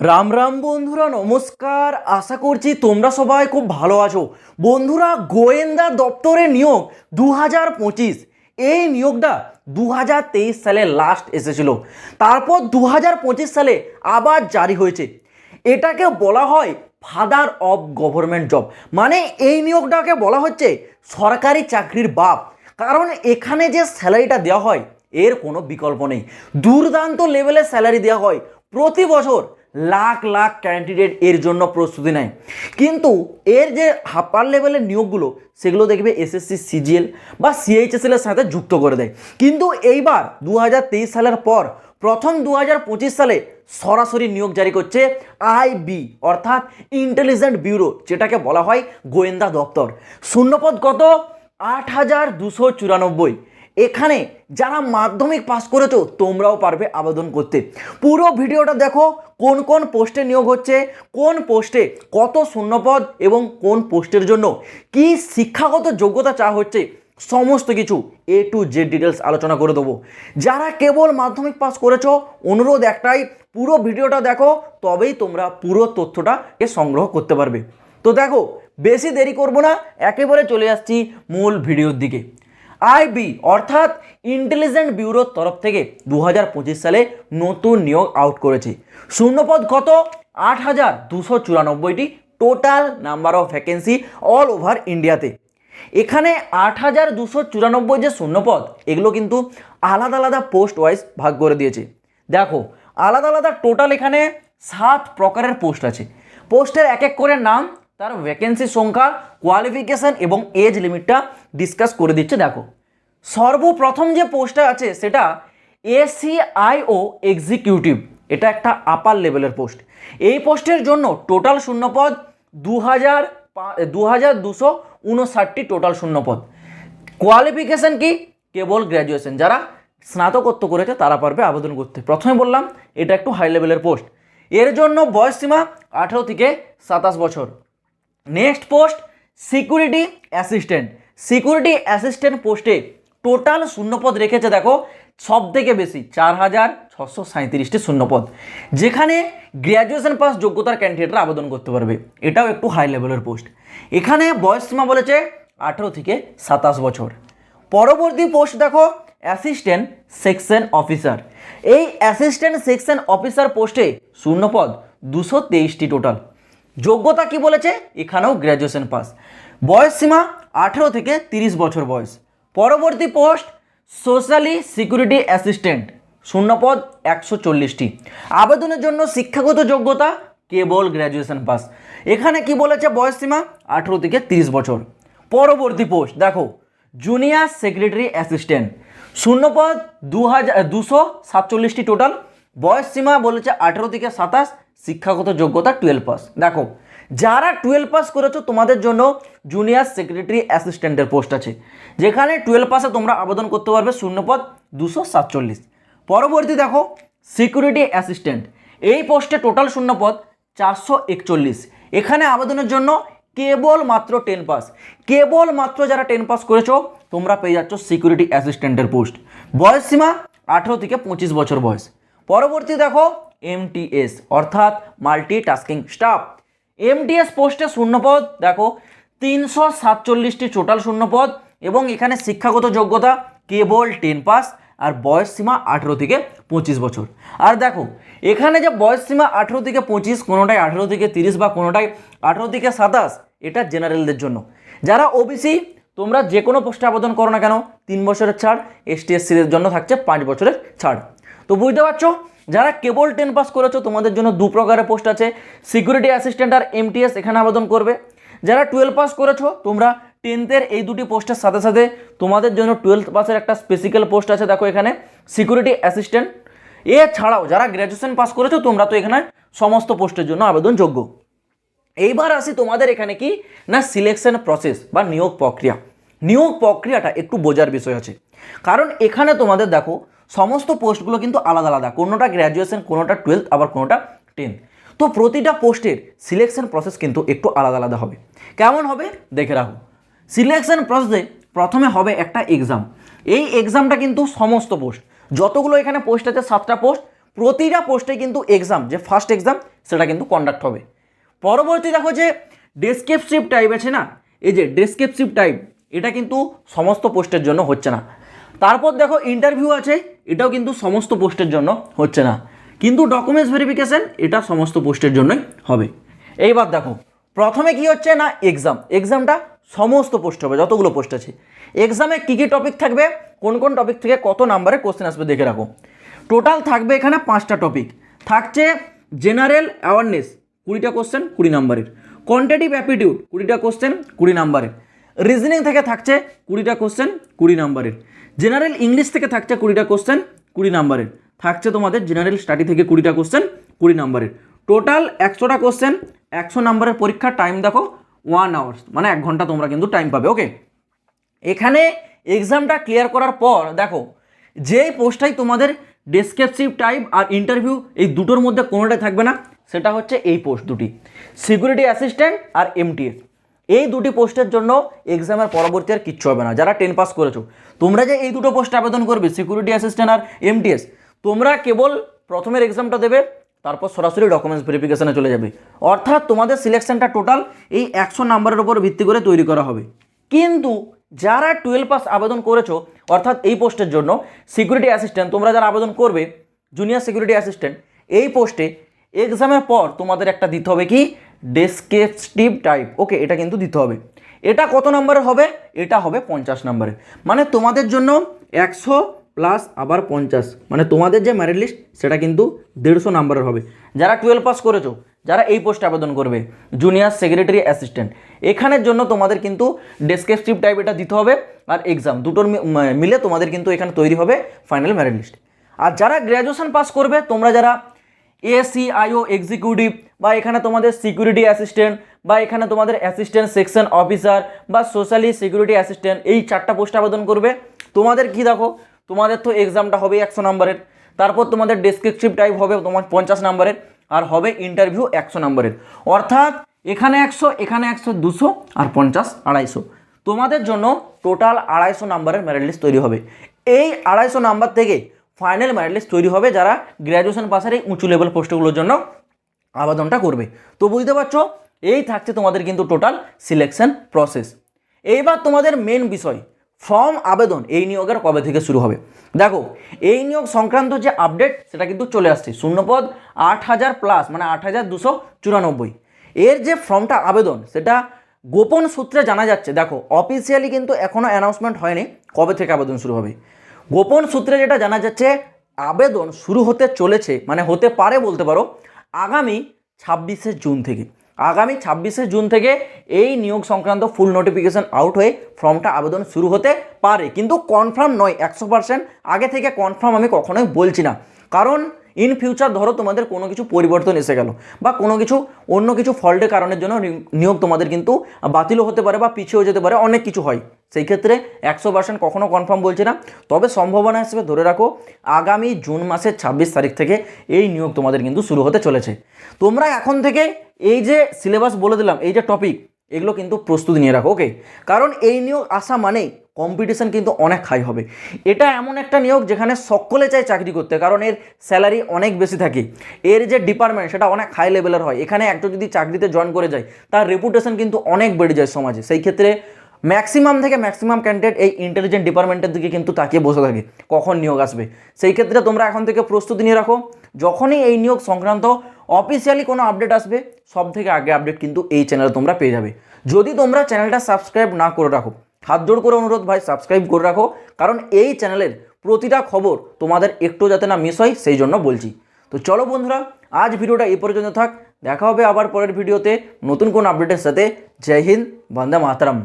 রাম রাম বন্ধুরা, নমস্কার। আশা করছি তোমরা সবাই খুব ভালো আছো। বন্ধুরা, গোয়েন্দা দপ্তরে নিয়োগ দু হাজার পঁচিশ। এই নিয়োগটা দু হাজার তেইশ সালে লাস্ট এসেছিল। তারপর দু হাজার পঁচিশ সালে আবার জারি হয়েছে। এটাকে বলা হয় ফাদার অফ গভর্নমেন্ট জব মানে এই নিয়োগটাকে বলা হচ্ছে সরকারি চাকরির বাপ। কারণ এখানে যে স্যালারিটা দেওয়া হয়, এর কোনো বিকল্প নেই। দুর্দান্ত লেভেলের স্যালারি দেওয়া হয় প্রতি বছর। লাখ লাখ ক্যান্ডিডেট এর জন্য প্রস্তুতি নেয়। কিন্তু এর যে হাপার লেভেলের নিয়োগগুলো, সেগুলো দেখবে এসএসসি সিজিএল বা সিএইচএসএল এর সাথে যুক্ত করে দেয়। কিন্তু এইবার দু হাজার তেইশ সালের পর, প্রথম দু হাজার পঁচিশ সালে সরাসরি নিয়োগ জারি করছে আইবি অর্থাৎ ইন্টেলিজেন্ট ব্যুরো যেটাকে বলা হয় গোয়েন্দা দপ্তর। শূন্যপদ কত? আট হাজার দুশো চুরানব্বই। এখানে যারা মাধ্যমিক পাস করেছ, তোমরাও পারবে আবেদন করতে। পুরো ভিডিওটা দেখো, কোন কোন পোস্টে নিয়োগ হচ্ছে, কোন পোস্টে কত শূন্যপদ এবং কোন পোস্টের জন্য। কি শিক্ষাগত যোগ্যতা চাওয়া হচ্ছে, সমস্ত কিছু এ টু জেড ডিটেলস আলোচনা করে দেবো। যারা কেবল মাধ্যমিক পাস করেছ, অনুরোধ একটাই, পুরো ভিডিওটা দেখো, তবেই তোমরা পুরো তথ্যটা এ সংগ্রহ করতে পারবে। তো দেখো, বেশি দেরি করব না, একেবারে চলে আসছি মূল ভিডিওর দিকে। আইবি, অর্থাৎ ইন্টেলিজেন্ট ব্যুরোর তরফ থেকে দু হাজার পঁচিশ সালে নতুন নিয়োগ আউট করেছে। শূন্যপদ কত? আট হাজার দুশো চুরানব্বইটি total number of vacancy all over ইন্ডিয়াতে এখানে আট হাজার দুশো চুরানব্বই যে শূন্যপদ, এগুলো কিন্তু আলাদা আলাদা পোস্ট ওয়াইজ ভাগ করে দিয়েছে। দেখো, আলাদা আলাদা টোটাল এখানে সাত প্রকারের পোস্ট আছে। পোস্টের এক এক করে নাম তার ভ্যাকেন্সি সংখ্যা কোয়ালিফিকেশান এবং এজ লিমিটটা ডিসকাস করে দিচ্ছে, দেখো। সর্বপ্রথম যে পোস্টটা আছে, সেটা এসিআইও এক্সিকিউটিভ এটা একটা আপার লেভেলের পোস্ট এই পোস্টের জন্য টোটাল শূন্যপদ দু হাজার দু হাজার দুশো উনষাটটি টোটাল শূন্যপদ। কোয়ালিফিকেশান কি? কেবল গ্র্যাজুয়েশন যারা স্নাতকোত্তর করেছে, তারা পারবে আবেদন করতে। প্রথমে বললাম, এটা একটু হাই লেভেলের পোস্ট এর জন্য বয়স সীমা আঠেরো থেকে সাতাশ বছর। Next post security assistant security assistant পোস্টে টোটাল শূন্যপদ রেখেছে, দেখো সব থেকে বেশি, চার হাজার ছশো সাঁত্রিশটি শূন্যপদ। যেখানে গ্র্যাজুয়েশন পাস যোগ্যতার ক্যান্ডিডেটরা আবেদন করতে পারবে। এটাও একটু হাই লেভেলের পোস্ট এখানে বয়স সীমা বলেছে আঠেরো থেকে সাতাশ বছর। পরবর্তী পোস্ট দেখো অ্যাসিস্ট্যান্ট সেকশন অফিসার এই অ্যাসিস্ট্যান্ট সেকশন অফিসার পোস্টে শূন্যপদ দুশো তেইশটি টোটাল যোগ্যতা কি বলেছে? এখানেও গ্র্যাজুয়েশন পাস বয়স সীমা আঠেরো থেকে তিরিশ বছর বয়স। পরবর্তী পোস্ট সোশ্যালি সিকিউরিটি অ্যাসিস্ট্যান্ট শূন্যপদ একশো চল্লিশটি। আবেদনের জন্য শিক্ষাগত যোগ্যতা কেবল গ্র্যাজুয়েশন পাস এখানে কি বলেছে বয়স সীমা? আঠেরো থেকে তিরিশ বছর। পরবর্তী পোস্ট দেখো জুনিয়র সেক্রেটারি অ্যাসিস্ট্যান্ট শূন্যপদ দু হাজার দুশো সাতচল্লিশটি টোটাল বয়স সীমা বলেছে আঠেরো থেকে সাতাশ। শিক্ষাগত যোগ্যতা টুয়েলভ পাস দেখো, যারা টুয়েলভ পাস করেছ, তোমাদের জন্য জুনিয়র সেক্রেটারি অ্যাসিস্ট্যান্টের পোস্ট আছে। যেখানে টুয়েলভ পাসে তোমরা আবেদন করতে পারবে শূন্যপদ দুশো সাতচল্লিশ। পরবর্তী দেখো সিকিউরিটি অ্যাসিস্ট্যান্ট এই পোস্টে টোটাল শূন্যপদ চারশো একচল্লিশ। এখানে আবেদনের জন্য কেবল মাত্র টেন পাস কেবল মাত্র যারা টেন পাস করেছ, তোমরা পেয়ে যাচ্ছ সিকিউরিটি অ্যাসিস্ট্যান্টের পোস্ট বয়স সীমা আঠেরো থেকে পঁচিশ বছর বয়স। পরবর্তী দেখো এমটিএস অর্থাৎ মাল্টি টাস্কিং স্টাফ এমটিএস পোস্টে শূন্যপদ, দেখো, তিনশো সাতচল্লিশটি টোটাল শূন্যপদ এবং এখানে শিক্ষাগত যোগ্যতা কেবল টেন পাস আর বয়স সীমা আঠেরো থেকে পঁচিশ বছর। আর দেখো, এখানে যে বয়স সীমা আঠেরো থেকে পঁচিশ, কোনোটাই আঠেরো থেকে তিরিশ বা কোনোটাই আঠেরো থেকে সাতাশ, এটা জেনারেলদের জন্য। যারা ওবিসি তোমরা যে কোনো পোস্টে আবেদন করো না কেন, তিন বছরের ছাড় এসটি এসসিদের জন্য থাকছে পাঁচ বছরের ছাড়। তো বুঝতে পারছ? যারা কেবল টেন পাস করেছ, তোমাদের জন্য দু প্রকারের পোস্ট আছে। সিকিউরিটি অ্যাসিস্ট্যান্ট আর এমটিএস এখানে আবেদন করবে। যারা টুয়েলভ পাস করেছ, তোমরা টেন্থের এই দুটি পোস্টের সাথে সাথে তোমাদের জন্য টুয়েলভ পাসের একটা স্পেসিক্যাল পোস্ট আছে, দেখো এখানে। সিকিউরিটি অ্যাসিস্ট্যান্ট এছাড়াও যারা গ্র্যাজুয়েশন পাস করেছ, তোমরা তো এখানে সমস্ত পোস্টের জন্য আবেদনযোগ্য। এইবার আসি তোমাদের এখানে কি? না সিলেকশন প্রসেস বা নিয়োগ প্রক্রিয়া। নিয়োগ প্রক্রিয়াটা একটু বোঝার বিষয় আছে। কারণ এখানে তোমাদের দেখো সমস্ত পোস্টগুলো কিন্তু আলাদা আলাদা। কোনোটা গ্র্যাজুয়েশন কোনোটা টুয়েলথ আবার কোনোটা টেন্থ তো প্রতিটা পোস্টের সিলেকশন প্রসেস কিন্তু একটু আলাদা আলাদা হবে। কেমন হবে? দেখে রাখো। সিলেকশন প্রসেসে প্রথমে হবে একটা এক্সাম এই এক্সামটা কিন্তু সমস্ত পোস্ট যতগুলো এখানে পোস্ট আছে, সাতটা পোস্ট প্রতিটা পোস্টে কিন্তু এক্সাম যে ফার্স্ট এক্সাম সেটা কিন্তু কন্ডাক্ট হবে। পরবর্তী দেখো যে ডেসক্রিপটিভ টাইপ আছে না? এই যে ডেসক্রিপটিভ টাইপ এটা কিন্তু সমস্ত পোস্টের জন্য হচ্ছে না। তারপর দেখো ইন্টারভিউ আছে, এটাও কিন্তু সমস্ত পোস্টের জন্য হচ্ছে না। কিন্তু ডকুমেন্টস ভেরিফিকেশন এটা সমস্ত পোস্টের জন্যই হবে। এইবার দেখো, প্রথমে কি হচ্ছে না এক্সাম এক্সামটা সমস্ত পোস্ট হবে, যতগুলো পোস্ট আছে। এক্সামে কী কী টপিক থাকবে? কোন কোন টপিক থেকে কত নাম্বারে কোশ্চেন আসবে দেখে রাখো। টোটাল থাকবে এখানে পাঁচটা টপিক থাকছে জেনারেল অ্যাওয়ারনেস কুড়িটা কোশ্চেন কুড়ি নাম্বারের কোয়ান্টিটিভ অ্যাপিটিউড কুড়িটা কোশ্চেন কুড়ি নাম্বারের রিজনিং থেকে থাকছে কুড়িটা কোশ্চেন কুড়ি নাম্বারের জেনারেল ইংলিশ থেকে থাকছে কুড়িটা কোশ্চেন কুড়ি নাম্বারের থাকছে তোমাদের জেনারেল স্টাডি থেকে কুড়িটা কোশ্চেন কুড়ি নাম্বারের টোটাল একশোটা কোশ্চেন একশো নাম্বারের পরীক্ষার টাইম দেখো ওয়ান আওয়ার্স মানে এক ঘণ্টা তোমরা কিন্তু টাইম পাবে ওকে এখানে এক্সামটা ক্লিয়ার করার পর, দেখো, যেই পোস্টটাই তোমাদের ডেসক্রিপটিভ টাইপ আর ইন্টারভিউ এই দুটোর মধ্যে কোনোটাই থাকবে না, সেটা হচ্ছে এই পোস্ট দুটি। সিকিউরিটি অ্যাসিস্ট্যান্ট আর এমটিএস এই দুটি পোস্টের জন্য এক্সামের পরবর্তী আর কিচ্ছু হবে না। যারা টেন পাস করেছ, তোমরা যে এই দুটো পোস্টে আবেদন করবে সিকিউরিটি অ্যাসিস্ট্যান্ট আর এমটিএস তোমরা কেবল প্রথমের এক্সামটা দেবে, তারপর সরাসরি ডকুমেন্টস ভেরিফিকেশানে চলে যাবে। অর্থাৎ তোমাদের সিলেকশনটা টোটাল এই একশো নাম্বারের উপর ভিত্তি করে তৈরি করা হবে। কিন্তু যারা টুয়েলভ পাস আবেদন করেছ, অর্থাৎ এই পোস্টের জন্য সিকিউরিটি অ্যাসিস্ট্যান্ট তোমরা যারা আবেদন করবে জুনিয়র সিকিউরিটি অ্যাসিস্ট্যান্ট এই পোস্টে এক্সামের পর তোমাদের একটা দিতে হবে কি? ডেসক্রিপটিভ টাইপ ওকে এটা কিন্তু দিতে হবে। এটা কত নম্বরের হবে? এটা হবে পঞ্চাশ নম্বরের মানে তোমাদের জন্য একশো প্লাস আবার পঞ্চাশ। মানে তোমাদের যে ম্যারিট লিস্ট সেটা কিন্তু দেড়শো নাম্বারের হবে। যারা টুয়েলভ পাস করেছ, যারা এই পোস্টে আবেদন করবে জুনিয়র সেক্রেটারি অ্যাসিস্ট্যান্ট এখানের জন্য তোমাদের কিন্তু ডেসক্রিপটিভ টাইপ এটা দিতে হবে আর এক্সাম দুটোর মিলে তোমাদের কিন্তু এখানে তৈরি হবে ফাইনাল ম্যারিট লিস্ট আর যারা গ্র্যাজুয়েশন পাস করবে, তোমরা যারা এসিআইও এক্সিকিউটিভ বা এখানে তোমাদের সিকিউরিটি অ্যাসিস্ট্যান্ট বা এখানে তোমাদের অ্যাসিস্ট্যান্ট সেকশন অফিসার বা সোশ্যালি সিকিউরিটি অ্যাসিস্ট্যান্ট এই চারটা পোস্টে আবেদন করবে। তোমাদের কি দেখো? তোমাদের তো এক্সামটা হবে একশো নম্বরের। তারপর তোমাদের ডেসক্রিপটিভ টাইপ হবে তোমার পঞ্চাশ নম্বরের আর হবে ইন্টারভিউ একশো নম্বরের। অর্থাৎ এখানে একশো এখানে একশো, দুশো আর পঞ্চাশ, আড়াইশো। তোমাদের জন্য টোটাল আড়াইশো নাম্বারের মেরিট লিস্ট তৈরি হবে। এই আড়াইশো নাম্বার থেকে ফাইনাল মেরিট লিস্ট তৈরি হবে যারা গ্র্যাজুয়েশন পাসের এই উঁচু লেভেল পোস্টগুলোর জন্য আবেদনটা করবে। তো বুঝতে পারছ? এই থাকছে তোমাদের কিন্তু টোটাল সিলেকশন প্রসেস এইবার তোমাদের মেন বিষয় ফর্ম আবেদন, এই নিয়োগের কবে থেকে শুরু হবে? দেখো, এই নিয়োগ সংক্রান্ত যে আপডেট সেটা কিন্তু চলে আসছে। শূন্যপদ আট হাজার প্লাস মানে আট হাজার দুশো চুরানব্বই। এর যে ফর্মটা আবেদন, সেটা গোপন সূত্রে জানা যাচ্ছে। দেখো অফিসিয়ালি কিন্তু এখনও অ্যানাউন্সমেন্ট হয়নি কবে থেকে আবেদন শুরু হবে। গোপন সূত্রে যেটা জানা যাচ্ছে, আবেদন শুরু হতে চলেছে মানে হতে পারে বলতে পারো, আগামী ছাব্বিশে জুন থেকে। আগামী ছাব্বিশে জুন থেকে এই নিয়োগ সংক্রান্ত ফুল নোটিফিকেশান আউট হয়ে ফর্মটা আবেদন শুরু হতে পারে। কিন্তু কনফার্ম নয়, একশো পার্সেন্ট আগে থেকে কনফার্ম আমি কখনোই বলছি না। কারণ ইন ফিউচার ধরো তোমাদের কোনো কিছু পরিবর্তন এসে গেল বা কোনো কিছু অন্য কিছু ফল্টের কারণের জন্য নিয়োগ তোমাদের কিন্তু বাতিলও হতে পারে বা পিছিয়েও যেতে পারে, অনেক কিছু হয়। সেই ক্ষেত্রে একশো পার্সেন্ট কখনও কনফার্ম বলছি না। তবে সম্ভাবনা হিসেবে ধরে রাখো, আগামী জুন মাসের ছাব্বিশ তারিখ থেকে এই নিয়োগ তোমাদের কিন্তু শুরু হতে চলেছে। তোমরা এখন থেকে এই যে সিলেবাস বলে দিলাম, এই যে টপিক এগুলো কিন্তু প্রস্তুতি নিয়ে রাখো ওকে কারণ এই নিয়োগ আসা মানেই কম্পিটিশান কিন্তু অনেক হাই হবে। এটা এমন একটা নিয়োগ যেখানে সকলে চায় চাকরি করতে, কারণ এর স্যালারি অনেক বেশি থাকে। এর যে ডিপার্টমেন্ট সেটা অনেক হাই লেভেলের হয়। এখানে একজন যদি চাকরিতে জয়েন করে যায়, তার রেপুটেশন কিন্তু অনেক বেড়ে যায় সমাজে। সেই ক্ষেত্রে ম্যাক্সিমাম থেকে ম্যাক্সিমাম ক্যান্ডিডেট এই ইন্টেলিজেন্ট ডিপার্টমেন্টের দিকে কিন্তু তাকিয়ে বসে থাকে, কখন নিয়োগ আসবে। সেই ক্ষেত্রে তোমরা এখন থেকে প্রস্তুতি নিয়ে রাখো, যখনই এই নিয়োগ সংক্রান্ত অফিসিয়ালি কোনো আপডেট আসবে সব থেকে আগে আপডেট কিন্তু এই চ্যানেলে তোমরা পেয়ে যাবে। যদি তোমরা চ্যানেলটা সাবস্ক্রাইব না করে রাখো, হাত জোড় করে অনুরোধ ভাই সাবস্ক্রাইব করে রাখো, কারণ এই চ্যানেলের প্রতিটা খবর তোমাদের একটু যাতে না মিস হয়, সেই জন্য বলছি। তো চলো বন্ধুরা, আজ ভিডিওটা এই পর্যন্ত থাক, দেখা হবে আবার পরের ভিডিওতে নতুন কোন আপডেটের সাথে। জয় হিন্দ, বন্দে মাতরম।